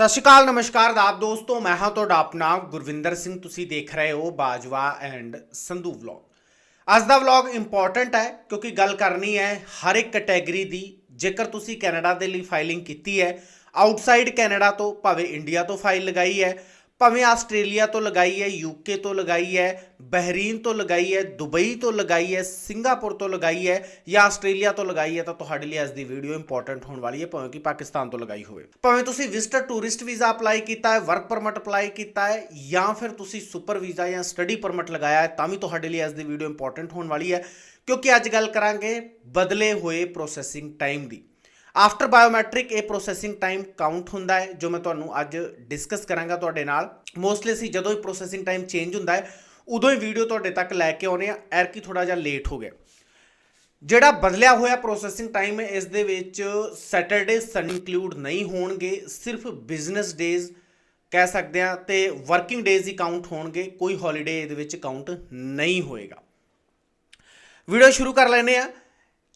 ਸਤਿ ਸ਼੍ਰੀ ਅਕਾਲ, ਨਮਸਕਾਰ ਆਪ ਦੋਸਤੋ, ਮੈਂ ਹਾਂ ਤੁਹਾਡਾ ਆਪਣਾ ਗੁਰਵਿੰਦਰ ਸਿੰਘ। ਤੁਸੀਂ ਦੇਖ ਰਹੇ ਹੋ ਬਾਜਵਾ ਐਂਡ ਸੰਧੂ ਵਲੌਗ। ਅੱਜ ਦਾ ਵਲੌਗ ਇੰਪੋਰਟੈਂਟ ਹੈ, ਕਿਉਂਕਿ ਗੱਲ ਕਰਨੀ ਹੈ ਹਰ ਇੱਕ ਕੈਟਾਗਰੀ ਦੀ। ਜੇਕਰ ਤੁਸੀਂ ਕੈਨੇਡਾ ਦੇ ਲਈ ਫਾਈਲਿੰਗ ਕੀਤੀ ਹੈ ਆਊਟਸਾਈਡ ਕੈਨੇਡਾ ਤੋਂ, ਭਾਵੇਂ ਇੰਡੀਆ ਤੋਂ ਫਾਈਲ ਲਗਾਈ ਹੈ ਭਾਵੇਂ ਆਸਟ੍ਰੇਲੀਆ ਤੋਂ ਲਗਾਈ ਹੈ ਯੂਕੇ ਤੋਂ ਲਗਾਈ ਹੈ ਬਹਿਰੀਨ ਤੋਂ ਲਗਾਈ ਹੈ ਦੁਬਈ ਤੋਂ ਲਗਾਈ ਹੈ ਸਿੰਗਾਪੁਰ ਤੋਂ ਲਗਾਈ ਹੈ ਜਾਂ ਆਸਟ੍ਰੇਲੀਆ ਤੋਂ ਲਗਾਈ ਹੈ ਤਾਂ ਤੁਹਾਡੇ ਲਈ ਅੱਜ ਦੀ ਵੀਡੀਓ ਇੰਪੋਰਟੈਂਟ ਹੋਣ ਵਾਲੀ ਹੈ ਭਾਵੇਂ ਕਿ ਪਾਕਿਸਤਾਨ ਤੋਂ ਲਗਾਈ ਹੋਵੇ ਭਾਵੇਂ ਤੁਸੀਂ ਵਿਜ਼ਟਰ ਟੂਰਿਸਟ ਵੀਜ਼ਾ ਅਪਲਾਈ ਕੀਤਾ ਹੈ ਵਰਕ ਪਰਮਿਟ ਅਪਲਾਈ ਕੀਤਾ ਹੈ ਜਾਂ ਫਿਰ ਤੁਸੀਂ ਸੁਪਰ ਵੀਜ਼ਾ ਜਾਂ ਸਟੱਡੀ ਪਰਮਿਟ ਲਗਾਇਆ ਹੈ ਤਾਂ ਵੀ ਤੁਹਾਡੇ ਲਈ ਅੱਜ ਦੀ ਵੀਡੀਓ ਇੰਪੋਰਟੈਂਟ ਹੋਣ ਵਾਲੀ ਹੈ ਕਿਉਂਕਿ ਅੱਜ ਗੱਲ ਕਰਾਂਗੇ ਬਦਲੇ ਹੋਏ ਪ੍ਰੋਸੈਸਿੰਗ ਟਾਈਮ ਦੀ ਆਫਟਰ ਬਾਇਓਮੈਟ੍ਰਿਕ ਇਹ ਪ੍ਰੋਸੈਸਿੰਗ ਟਾਈਮ ਕਾਊਂਟ ਹੁੰਦਾ ਹੈ, ਜੋ ਮੈਂ ਤੁਹਾਨੂੰ ਅੱਜ ਡਿਸਕਸ ਕਰਾਂਗਾ ਤੁਹਾਡੇ ਨਾਲ। ਮੋਸਟਲੀ ਅਸੀਂ ਜਦੋਂ ਹੀ ਪ੍ਰੋਸੈਸਿੰਗ ਟਾਈਮ ਚੇਂਜ ਹੁੰਦਾ ਹੈ, ਉਦੋਂ ਹੀ ਵੀਡੀਓ ਤੁਹਾਡੇ ਤੱਕ ਲੈ ਕੇ ਆਉਨੇ ਆ ਐਰ ਕੀ ਥੋੜਾ ਜਿਹਾ ਲੇਟ ਹੋ ਗਿਆ। ਜਿਹੜਾ ਬਦਲਿਆ ਹੋਇਆ ਪ੍ਰੋਸੈਸਿੰਗ ਟਾਈਮ ਹੈ, ਇਸ ਦੇ ਵਿੱਚ ਸੈਟਰਡੇ ਸਨ ਇਨਕਲੂਡ ਨਹੀਂ ਹੋਣਗੇ, ਸਿਰਫ ਬਿਜ਼ਨਸ ਡੇਜ਼ ਕਹਿ ਸਕਦੇ ਆ ਤੇ ਵਰਕਿੰਗ ਡੇਜ਼ ਹੀ ਕਾਊਂਟ ਹੋਣਗੇ, ਕੋਈ ਹੌਲੀਡੇ ਇਹਦੇ ਵਿੱਚ ਕਾਊਂਟ ਨਹੀਂ ਹੋਏਗਾ। ਵੀਡੀਓ ਸ਼ੁਰੂ ਕਰ ਲੈਨੇ ਆ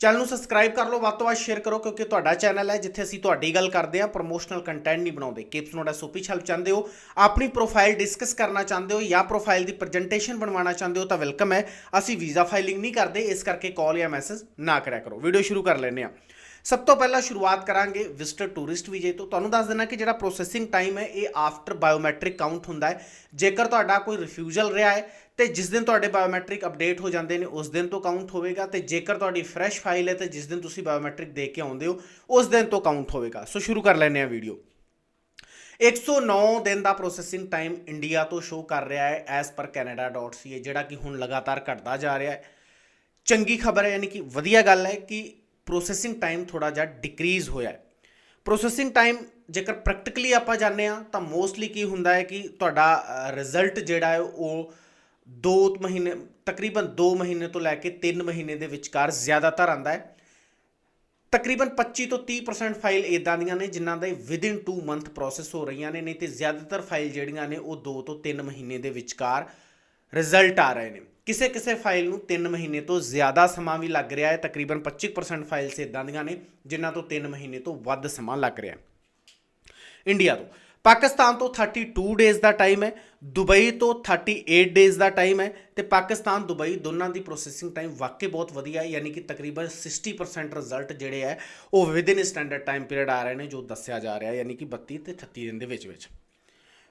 ਚੈਨਲ ਨੂੰ ਸਬਸਕ੍ਰਾਈਬ ਕਰ ਲਓ, ਵੱਧ ਤੋਂ ਵੱਧ ਸ਼ੇਅਰ ਕਰੋ, ਕਿਉਂਕਿ ਤੁਹਾਡਾ ਚੈਨਲ ਹੈ ਜਿੱਥੇ ਅਸੀਂ ਤੁਹਾਡੀ ਗੱਲ ਕਰਦੇ ਹਾਂ ਪ੍ਰੋਮੋਸ਼ਨਲ ਕੰਟੈਂਟ ਨਹੀਂ ਬਣਾਉਂਦੇ। ਕਿਪਸ ਨੋਟ ਐਸਓਪੀ ਹੈਲਪ ਚਾਹੁੰਦੇ ਹੋ, ਆਪਣੀ ਪ੍ਰੋਫਾਈਲ ਡਿਸਕਸ ਕਰਨਾ ਚਾਹੁੰਦੇ ਹੋ ਜਾਂ ਪ੍ਰੋਫਾਈਲ ਦੀ ਪ੍ਰੈਜੈਂਟੇਸ਼ਨ ਬਣਵਾਉਣਾ ਚਾਹੁੰਦੇ ਹੋ ਤਾਂ ਵੈਲਕਮ ਹੈ। ਅਸੀਂ ਵੀਜ਼ਾ ਫਾਈਲਿੰਗ ਨਹੀਂ ਕਰਦੇ, ਇਸ ਕਰਕੇ ਕਾਲ ਜਾਂ ਮੈਸੇਜ ਨਾ ਕਰਿਆ ਕਰੋ। ਵੀਡੀਓ ਸ਼ੁਰੂ ਕਰ ਲੈਂਦੇ ਹਾਂ। ਸਭ ਤੋਂ ਪਹਿਲਾਂ ਸ਼ੁਰੂਆਤ ਕਰਾਂਗੇ ਵਿਜ਼ਟਰ ਟੂਰਿਸਟ ਵੀਜ਼ੇ ਤੋਂ। ਤੁਹਾਨੂੰ ਦੱਸ ਦੇਣਾ ਕਿ ਜਿਹੜਾ ਪ੍ਰੋਸੈਸਿੰਗ ਟਾਈਮ ਹੈ, ਇਹ ਆਫਟਰ ਬਾਇਓਮੈਟ੍ਰਿਕ ਕਾਊਂਟ ਹੁੰਦਾ ਹੈ। ਜੇਕਰ ਤੁਹਾਡਾ ਕੋਈ ਰਿਫਿਊਜ਼ਲ ਰਿਹਾ ਹੈ, ਤੇ ਜਿਸ ਦਿਨ ਤੁਹਾਡੇ ਬਾਇਓਮੈਟ੍ਰਿਕ ਅਪਡੇਟ ਹੋ ਜਾਂਦੇ ਨੇ, ਉਸ ਦਿਨ ਤੋਂ ਕਾਊਂਟ ਹੋਵੇਗਾ। ਤੇ ਜੇਕਰ ਤੁਹਾਡੀ ਫਰੈਸ਼ ਫਾਈਲ ਹੈ, ਤੇ ਜਿਸ ਦਿਨ ਤੁਸੀਂ ਬਾਇਓਮੈਟ੍ਰਿਕ ਦੇ ਕੇ ਆਉਂਦੇ ਹੋ, ਉਸ ਦਿਨ ਤੋਂ ਕਾਊਂਟ ਹੋਵੇਗਾ। ਸੋ ਸ਼ੁਰੂ ਕਰ ਲੈਂਦੇ ਹਾਂ ਵੀਡੀਓ 109 ਦਿਨ ਦਾ ਪ੍ਰੋਸੈਸਿੰਗ ਟਾਈਮ ਇੰਡੀਆ ਤੋਂ ਸ਼ੋ ਕਰ ਰਿਹਾ ਹੈ ਐਸ ਪਰ canada.ca ਜਿਹੜਾ ਕਿ ਹੁਣ ਲਗਾਤਾਰ ਘਟਦਾ ਜਾ ਰਿਹਾ ਹੈ। ਚੰਗੀ ਖਬਰ ਹੈ, ਯਾਨੀ ਕਿ ਵਧੀਆ ਗੱਲ ਹੈ ਕਿ ਪ੍ਰੋਸੈਸਿੰਗ ਟਾਈਮ ਥੋੜਾ ਜਿਹਾ ਡਿਕਰੀਜ਼ ਹੋਇਆ ਹੈ। ਪ੍ਰੋਸੈਸਿੰਗ ਟਾਈਮ ਜੇਕਰ ਪ੍ਰੈਕਟੀਕਲੀ ਆਪਾਂ ਜਾਣਦੇ ਆ ਤਾਂ ਮੋਸਟਲੀ ਕੀ ਹੁੰਦਾ ਹੈ ਕਿ ਤੁਹਾਡਾ ਰਿਜ਼ਲਟ ਜਿਹੜਾ ਹੈ, ਉਹ 2 ਮਹੀਨੇ, ਤਕਰੀਬਨ 2 ਮਹੀਨੇ ਤੋਂ ਲੈ ਕੇ 3 ਮਹੀਨੇ ਦੇ ਵਿਚਕਾਰ ਜ਼ਿਆਦਾਤਰ ਆਂਦਾ ਹੈ। ਤਕਰੀਬਨ 25 ਤੋਂ 30% ਫਾਈਲ ਇਦਾਂ ਦੀਆਂ ਨੇ ਜਿਨ੍ਹਾਂ ਦੇ ਵਿਦਿਨ 2 ਮੰਥ ਪ੍ਰੋਸੈਸ ਹੋ ਰਹੀਆਂ ਨੇ, ਨਹੀਂ ਤੇ ਜ਼ਿਆਦਾਤਰ ਫਾਈਲ ਜਿਹੜੀਆਂ ਨੇ, ਉਹ 2 ਤੋਂ 3 ਮਹੀਨੇ ਦੇ ਵਿਚਕਾਰ ਰਿਜ਼ਲਟ ਆ ਰਹੇ ਨੇ। ਕਿਸੇ ਕਿਸੇ ਫਾਈਲ ਨੂੰ 3 ਮਹੀਨੇ ਤੋਂ ਜ਼ਿਆਦਾ ਸਮਾਂ ਵੀ ਲੱਗ ਰਿਹਾ ਹੈ। ਤਕਰੀਬਨ 25% ਫਾਈਲਸ ਇਦਾਂ ਦੀਆਂ ਨੇ, ਜਿਨ੍ਹਾਂ ਤੋਂ 3 ਮਹੀਨੇ ਤੋਂ ਵੱਧ ਸਮਾਂ ਲੱਗ ਰਿਹਾ ਹੈ। ਇੰਡੀਆ ਤੋਂ। ਪਾਕਿਸਤਾਨ ਤੋਂ 32 ਡੇਜ਼ ਦਾ ਟਾਈਮ ਹੈ। ਦੁਬਈ ਤੋਂ 38 ਡੇਜ਼ ਦਾ ਟਾਈਮ ਹੈ। ਤੇ ਪਾਕਿਸਤਾਨ, ਦੁਬਈ ਦੋਨਾਂ ਦੀ ਪ੍ਰੋਸੈਸਿੰਗ ਟਾਈਮ ਵਾਕਈ ਬਹੁਤ ਵਧੀਆ ਹੈ। ਯਾਨੀ ਕਿ ਤਕਰੀਬਨ 60% ਰਿਜ਼ਲਟ ਜਿਹੜੇ ਹੈ, ਉਹ ਵਿਦਿਨ ਸਟੈਂਡਰਡ ਟਾਈਮ ਪੀਰੀਅਡ ਆ ਰਹੇ ਨੇ, ਜੋ ਦੱਸਿਆ ਜਾ ਰਿਹਾ ਹੈ। ਯਾਨੀ ਕਿ 32 ਤੇ 38 ਦਿਨ ਦੇ ਵਿੱਚ ਵਿੱਚ।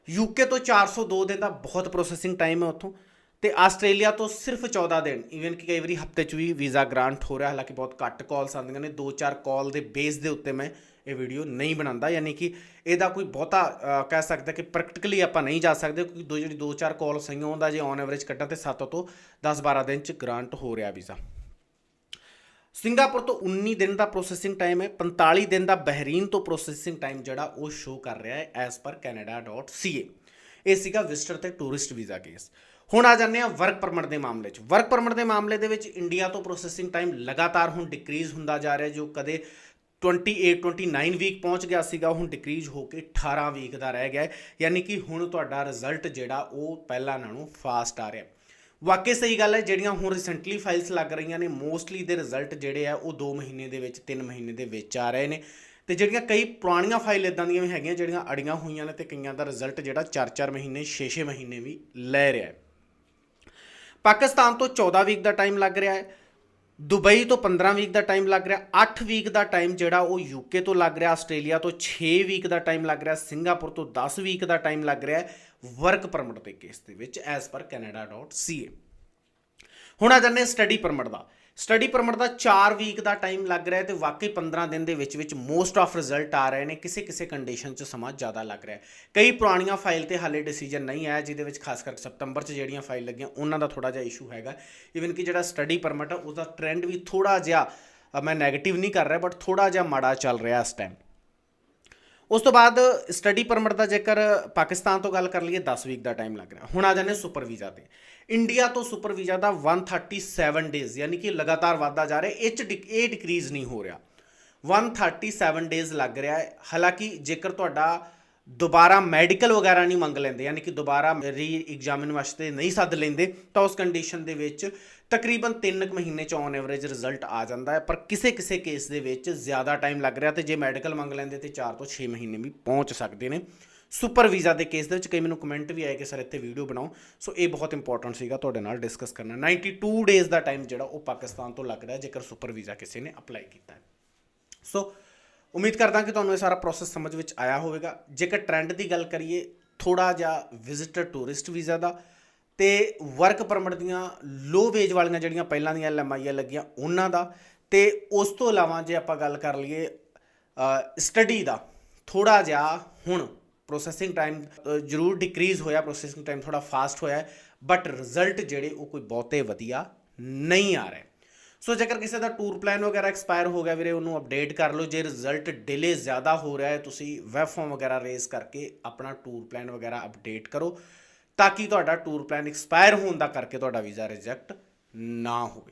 ਯੂਕੇ ਤੋਂ 402 ਦਿਨ ਦਾ ਬਹੁਤ ਪ੍ਰੋਸੈਸਿੰਗ ਟਾਈਮ ਹੈ ਉੱਥੋਂ। ਤੇ ਆਸਟ੍ਰੇਲੀਆ ਤੋਂ ਸਿਰਫ 14 ਦਿਨ ਇਵਨ ਕਿ ਕਈ ਵਾਰੀ ਹਫ਼ਤੇ 'ਚ ਵੀ ਵੀਜ਼ਾ ਗ੍ਰਾਂਟ ਹੋ ਰਿਹਾ, ਹਾਲਾਂਕਿ ਬਹੁਤ ਘੱਟ ਕਾਲਸ ਆਉਂਦੀਆਂ ਨੇ 2-4 ਕਾਲ ਦੇ ਬੇਸ ਦੇ ਉੱਤੇ ਮੈਂ ਇਹ ਵੀਡੀਓ ਨਹੀਂ ਬਣਾਉਂਦਾ, ਯਾਨੀ ਕਿ ਇਹਦਾ ਕੋਈ ਬਹੁਤਾ ਕਹਿ ਸਕਦਾ ਕਿ ਪ੍ਰੈਕਟੀਕਲੀ ਆਪਾਂ ਨਹੀਂ ਜਾ ਸਕਦੇ, ਕਿਉਂਕਿ ਦੋ ਜਿਹੜੀ 2-4 ਕਾਲ ਸਹੀਆਂ ਹੁੰਦਾ ਜੇ ਔਨ ਐਵਰੇਜ ਕੱਟਾਂ ਤੇ 7 ਤੋਂ 10-12 ਦਿਨ 'ਚ ਗ੍ਰਾਂਟ ਹੋ ਰਿਹਾ ਵੀਜ਼ਾ। ਸਿੰਗਾਪੁਰ ਤੋਂ 19 ਦਿਨ ਦਾ ਪ੍ਰੋਸੈਸਿੰਗ ਟਾਈਮ ਹੈ 45 ਦਿਨ ਦਾ ਬਹਿਰੀਨ ਤੋਂ ਪ੍ਰੋਸੈਸਿੰਗ ਟਾਈਮ ਜਿਹੜਾ ਉਹ ਸ਼ੋ ਕਰ ਰਿਹਾ ਹੈ ਐਸ ਪਰ canada.ca ਇਹ ਸੀਗਾ ਵਿਜ਼ਟਰ ਤੇ ਟੂਰਿਸਟ ਵੀਜ਼ਾ ਕੇਸ ਹੁਣ ਆ ਜਾਂਦੇ ਆ ਵਰਕ ਪਰਮਿਟ ਦੇ ਮਾਮਲੇ 'ਚ। ਵਰਕ ਪਰਮਿਟ ਦੇ ਮਾਮਲੇ ਦੇ ਵਿੱਚ ਇੰਡੀਆ ਤੋਂ ਪ੍ਰੋਸੈਸਿੰਗ ਟਾਈਮ ਲਗਾਤਾਰ ਹੁਣ ਡਿਕਰੀਜ਼ ਹੁੰਦਾ ਜਾ ਰਿਹਾ ਜੋ ਕਦੇ 28 29 ਵੀਕ ਪਹੁੰਚ ਗਿਆ ਸੀਗਾ, ਹੁਣ ਡਿਕਰੀਜ਼ ਹੋ ਕੇ 18 ਵੀਕ ਦਾ ਰਹਿ ਗਿਆ ਯਾਨੀ ਕਿ ਹੁਣ ਤੁਹਾਡਾ ਰਿਜ਼ਲਟ ਜਿਹੜਾ ਉਹ ਪਹਿਲਾਂ ਨਾਲੋਂ ਫਾਸਟ ਆ ਰਿਹਾ ਵਾਕਈ ਸਹੀ ਗੱਲ ਹੈ, ਜਿਹੜੀਆਂ ਹੁਣ ਰੀਸੈਂਟਲੀ ਫਾਈਲਸ ਲੱਗ ਰਹੀਆਂ ਨੇ ਮੋਸਟਲੀ ਦੇ ਰਿਜ਼ਲਟ ਜਿਹੜੇ ਆ, ਉਹ 2 ਮਹੀਨੇ ਦੇ ਵਿੱਚ 3 ਮਹੀਨੇ ਦੇ ਵਿੱਚ ਆ ਰਹੇ ਨੇ। ਤੇ ਜਿਹੜੀਆਂ ਕਈ ਪੁਰਾਣੀਆਂ ਫਾਈਲ ਇਦਾਂ ਦੀਆਂ ਵੀ ਹੈਗੀਆਂ, ਜਿਹੜੀਆਂ ਅੜੀਆਂ ਹੋਈਆਂ ਨੇ ਤੇ ਕਈਆਂ ਦਾ ਰਿਜ਼ਲਟ ਜਿਹੜਾ 4-4 ਮਹੀਨੇ 6-6 ਮਹੀਨੇ ਵੀ ਲੈ ਰਿਹਾ ਹੈ। ਪਾਕਿਸਤਾਨ ਤੋਂ 14 ਵੀਕ ਦਾ ਟਾਈਮ ਲੱਗ ਰਿਹਾ ਹੈ। ਦੁਬਈ ਤੋਂ 15 ਵੀਕ ਦਾ ਟਾਈਮ ਲੱਗ ਰਿਹਾ 8 ਵੀਕ ਦਾ ਟਾਈਮ ਜਿਹੜਾ ਉਹ ਯੂਕੇ ਤੋਂ ਲੱਗ ਰਿਹਾ, ਆਸਟ੍ਰੇਲੀਆ ਤੋਂ 6 ਵੀਕ ਦਾ ਟਾਈਮ ਲੱਗ ਰਿਹਾ, ਸਿੰਗਾਪੁਰ ਤੋਂ 10 ਵੀਕ ਦਾ ਟਾਈਮ ਲੱਗ ਰਿਹਾ ਵਰਕ ਪਰਮਿਟ ਦੇ ਕੇਸ ਦੇ ਵਿੱਚ ਐਸ ਪਰ canada.ca ਹੁਣ ਆ ਜਾਂਦੇ ਸਟੱਡੀ ਪਰਮਿਟ ਦਾ। ਸਟੱਡੀ ਪਰਮਿਟ ਦਾ 4 ਵੀਕ ਦਾ ਟਾਈਮ ਲੱਗ ਰਿਹਾ ਹੈ ਤੇ ਵਾਕਈ 15 ਦਿਨ ਦੇ ਵਿੱਚ ਵਿੱਚ ਮੋਸਟ ਆਫ ਰਿਜ਼ਲਟ ਆ ਰਹੇ ਨੇ। ਕਿਸੇ ਕਿਸੇ ਕੰਡੀਸ਼ਨ 'ਚ ਸਮਾਂ ਜ਼ਿਆਦਾ ਲੱਗ ਰਿਹਾ ਹੈ। ਕਈ ਪੁਰਾਣੀਆਂ ਫਾਈਲ ਤੇ ਹਾਲੇ ਡਿਸੀਜਨ ਨਹੀਂ ਆਇਆ, ਜਿਹਦੇ ਵਿੱਚ ਖਾਸ ਕਰਕੇ ਸਤੰਬਰ 'ਚ ਜਿਹੜੀਆਂ ਫਾਈਲ ਲੱਗੀਆਂ, ਉਹਨਾਂ ਦਾ ਥੋੜਾ ਜਿਹਾ ਇਸ਼ੂ ਹੈਗਾ। ਇਵਨ ਕਿ ਜਿਹੜਾ ਸਟੱਡੀ ਪਰਮਿਟ ਹੈ ਉਹਦਾ ਟ੍ਰੈਂਡ ਵੀ ਥੋੜਾ ਜਿਹਾ ਮੈਂ 네ਗੇਟਿਵ ਨਹੀਂ ਕਰ ਰਿਹਾ ਬਟ ਥੋੜਾ ਜਿਹਾ ਮਾੜਾ ਚੱਲ ਰਿਹਾ ਇਸ ਟਾਈਮ ਉਸ ਤੋਂ ਬਾਅਦ ਸਟੱਡੀ ਪਰਮਿਟ ਦਾ ਜੇਕਰ ਪਾਕਿਸਤਾਨ ਤੋਂ ਗੱਲ ਕਰ ਲਈਏ 10 ਵੀਕ ਦਾ ਟਾਈਮ ਲੱਗ ਰਿਹਾ। ਹੁਣ ਆ ਜਾਂਦੇ ਸੁਪਰ ਵੀਜ਼ਾ ਤੇ। ਇੰਡੀਆ ਤੋਂ ਸੁਪਰ ਵੀਜ਼ਾ ਦਾ 137 ਡੇਜ਼ ਯਾਨੀ ਕਿ ਲਗਾਤਾਰ ਵਧਦਾ ਜਾ ਰਿਹਾ, ਇਹ 'ਚ ਡਿਕ- ਇਹ ਡਿਕਰੀਜ਼ ਨਹੀਂ ਹੋ ਰਿਹਾ। 137 ਡੇਜ਼ ਲੱਗ ਰਿਹਾ ਹੈ। ਹਾਲਾਂਕਿ ਜੇਕਰ ਤੁਹਾਡਾ ਦੁਬਾਰਾ ਮੈਡੀਕਲ ਵਗੈਰਾ ਨਹੀਂ ਮੰਗ ਲੈਂਦੇ, ਯਾਨੀ ਕਿ ਦੁਬਾਰਾ ਰੀ ਐਗਜ਼ਾਮਿਨ ਵਾਸਤੇ ਨਹੀਂ ਸੱਦ ਲੈਂਦੇ, ਤਾਂ ਉਸ ਕੰਡੀਸ਼ਨ ਦੇ ਵਿੱਚ ਤਕਰੀਬਨ 3 ਮਹੀਨੇ ਚ ਔਨ ਐਵਰੇਜ ਰਿਜ਼ਲਟ ਆ ਜਾਂਦਾ ਹੈ, ਪਰ ਕਿਸੇ ਕਿਸੇ ਕੇਸ ਦੇ ਵਿੱਚ ਜ਼ਿਆਦਾ ਟਾਈਮ ਲੱਗ ਰਿਹਾ ਤੇ ਜੇ ਮੈਡੀਕਲ ਮੰਗ ਲੈਂਦੇ ਤੇ 4 ਤੋਂ 6 ਮਹੀਨੇ ਵੀ ਪਹੁੰਚ ਸਕਦੇ ਨੇ। ਸੁਪਰ ਵੀਜ਼ਾ ਦੇ ਕੇਸ ਦੇ ਵਿੱਚ ਕਈ ਮੈਨੂੰ ਕਮੈਂਟ ਵੀ ਆਏ ਕਿ ਸਰ ਇੱਥੇ ਵੀਡੀਓ ਬਣਾਓ। ਸੋ ਇਹ ਬਹੁਤ ਇੰਪੋਰਟੈਂਟ ਸੀਗਾ ਤੁਹਾਡੇ ਨਾਲ ਡਿਸਕਸ ਕਰਨਾ। 92 ਡੇਜ਼ ਦਾ ਟਾਈਮ ਜਿਹੜਾ ਉਹ ਪਾਕਿਸਤਾਨ ਤੋਂ ਲੱਗ ਰਿਹਾ ਜੇਕਰ ਸੁਪਰ ਵੀਜ਼ਾ ਕਿਸੇ ਨੇ ਅਪਲਾਈ ਕੀਤਾ ਹੈ। ਸੋ ਉਮੀਦ ਕਰਦਾ ਕਿ ਤੁਹਾਨੂੰ ਇਹ ਸਾਰਾ ਪ੍ਰੋਸੈਸ ਸਮਝ ਵਿੱਚ ਆਇਆ ਹੋਵੇਗਾ। ਜੇਕਰ ਟ੍ਰੈਂਡ ਦੀ ਗੱਲ ਕਰੀਏ ਥੋੜਾ ਜਿਹਾ ਵਿਜ਼ਿਟਰ ਟੂਰਿਸਟ ਵੀਜ਼ਾ ਦਾ, ਤੇ ਵਰਕ ਪਰਮਿਟ ਦੀਆਂ ਲੋ ਵੇਜ ਵਾਲੀਆਂ ਜਿਹੜੀਆਂ ਪਹਿਲਾਂ ਦੀਆਂ ਐਲਐਮਆਈ ਲੱਗੀਆਂ ਉਹਨਾਂ ਦਾ, ਤੇ ਉਸ ਤੋਂ ਇਲਾਵਾ ਜੇ ਆਪਾਂ ਗੱਲ ਕਰ ਲਈਏ ਸਟੱਡੀ ਦਾ ਥੋੜਾ ਜਿਹਾ ਹੁਣ ਪ੍ਰੋਸੈਸਿੰਗ ਟਾਈਮ ਜ਼ਰੂਰ ਡਿਕਰੀਜ਼ ਹੋਇਆ ਪ੍ਰੋਸੈਸਿੰਗ ਟਾਈਮ ਥੋੜਾ ਫਾਸਟ ਹੋਇਆ ਬਟ ਰਿਜ਼ਲਟ ਜਿਹੜੇ ਉਹ ਕੋਈ ਬਹੁਤੇ ਵਧੀਆ ਨਹੀਂ ਆ ਰਹੇ। ਸੋ ਜੇਕਰ ਕਿਸੇ ਦਾ ਟੂਰ ਪਲਾਨ ਵਗੈਰਾ ਐਕਸਪਾਇਰ ਹੋ ਗਿਆ ਵੀਰੇ, ਉਹਨੂੰ ਅਪਡੇਟ ਕਰ ਲਓ। ਜੇ ਰਿਜ਼ਲਟ ਡਿਲੇ ਜ਼ਿਆਦਾ ਹੋ ਰਿਹਾ ਹੈ, ਤੁਸੀਂ ਵੈਬ ਫਾਰਮ ਵਗੈਰਾ ਰੇਜ਼ ਕਰਕੇ ਆਪਣਾ ਟੂਰ ਪਲਾਨ ਵਗੈਰਾ ਅਪਡੇਟ ਕਰੋ ਤਾਂ ਕਿ ਤੁਹਾਡਾ ਟੂਰ ਪਲਾਨ ਐਕਸਪਾਇਰ ਹੋਣ ਦਾ ਕਰਕੇ ਤੁਹਾਡਾ ਵੀਜ਼ਾ ਰਿਜੈਕਟ ਨਾ ਹੋਵੇ।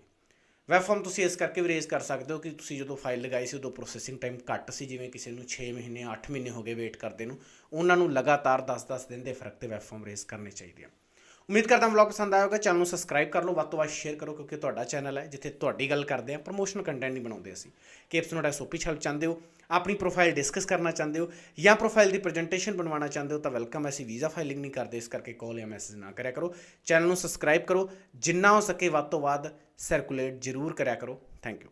ਵੈਬ ਫਾਰਮ ਤੁਸੀਂ ਇਸ ਕਰਕੇ ਵੀ ਰੇਜ਼ ਕਰ ਸਕਦੇ ਹੋ ਕਿ ਤੁਸੀਂ ਜਦੋਂ ਫਾਈਲ ਲਗਾਈ ਸੀ, ਉਦੋਂ ਪ੍ਰੋਸੈਸਿੰਗ ਟਾਈਮ ਘੱਟ ਸੀ, ਜਿਵੇਂ ਕਿਸੇ ਨੂੰ 6 ਮਹੀਨੇ 8 ਮਹੀਨੇ ਹੋ ਗਏ ਵੇਟ ਕਰਦੇ ਨੂੰ। ਉਹਨਾਂ ਨੂੰ ਲਗਾਤਾਰ 10-10 ਦਿਨ ਦੇ ਫ਼ਰਕ ਤੇ ਵੈਬ ਫਾਰਮ ਰੇਜ਼ ਕਰਨੇ ਚਾਹੀਦੇ ਆ। ਉਮੀਦ ਕਰਦਾ ਵਲੌਗ ਪਸੰਦ ਆਇਆ ਹੋਵੇਗਾ। ਚੈਨਲ ਨੂੰ ਸਬਸਕ੍ਰਾਈਬ ਕਰ ਲਓ। ਵੱਧ ਤੋਂ ਵੱਧ ਸ਼ੇਅਰ ਕਰੋ ਕਿਉਂਕਿ ਤੁਹਾਡਾ ਚੈਨਲ ਹੈ, ਜਿੱਥੇ ਤੁਹਾਡੀ ਗੱਲ ਕਰਦੇ ਆ ਪ੍ਰੋਮੋਸ਼ਨਲ ਕੰਟੈਂਟ ਨਹੀਂ ਬਣਾਉਂਦੇ ਅਸੀਂ। ਕਿ ਕੇਪਸ ਨੂੰ ਐਸਓਪੀ ਹੈਲਪ ਚਾਹੁੰਦੇ ਹੋ, ਆਪਣੀ ਪ੍ਰੋਫਾਈਲ ਡਿਸਕਸ ਕਰਨਾ ਚਾਹੁੰਦੇ ਹੋ ਜਾਂ ਪ੍ਰੋਫਾਈਲ ਦੀ ਪ੍ਰੈਜੈਂਟੇਸ਼ਨ ਬਣਵਾਉਣਾ ਚਾਹੁੰਦੇ ਹੋ ਤਾਂ ਵੈਲਕਮ ਅਸੀਂ ਵੀਜ਼ਾ ਫਾਈਲਿੰਗ ਨਹੀਂ ਕਰਦੇ, ਇਸ ਕਰਕੇ ਕਾਲ ਜਾਂ ਮੈਸੇਜ ਨਾ ਕਰਿਆ ਕਰੋ। ਚੈਨਲ ਨੂੰ ਸਬਸਕ੍ਰਾਈਬ ਕਰੋ। ਜਿੰਨਾ ਹੋ ਸਕੇ ਵੱਧ ਤੋਂ ਵੱਧ ਸਰਕੂਲੇਟ ਜ਼ਰੂਰ ਕਰਿਆ ਕਰੋ। Thank you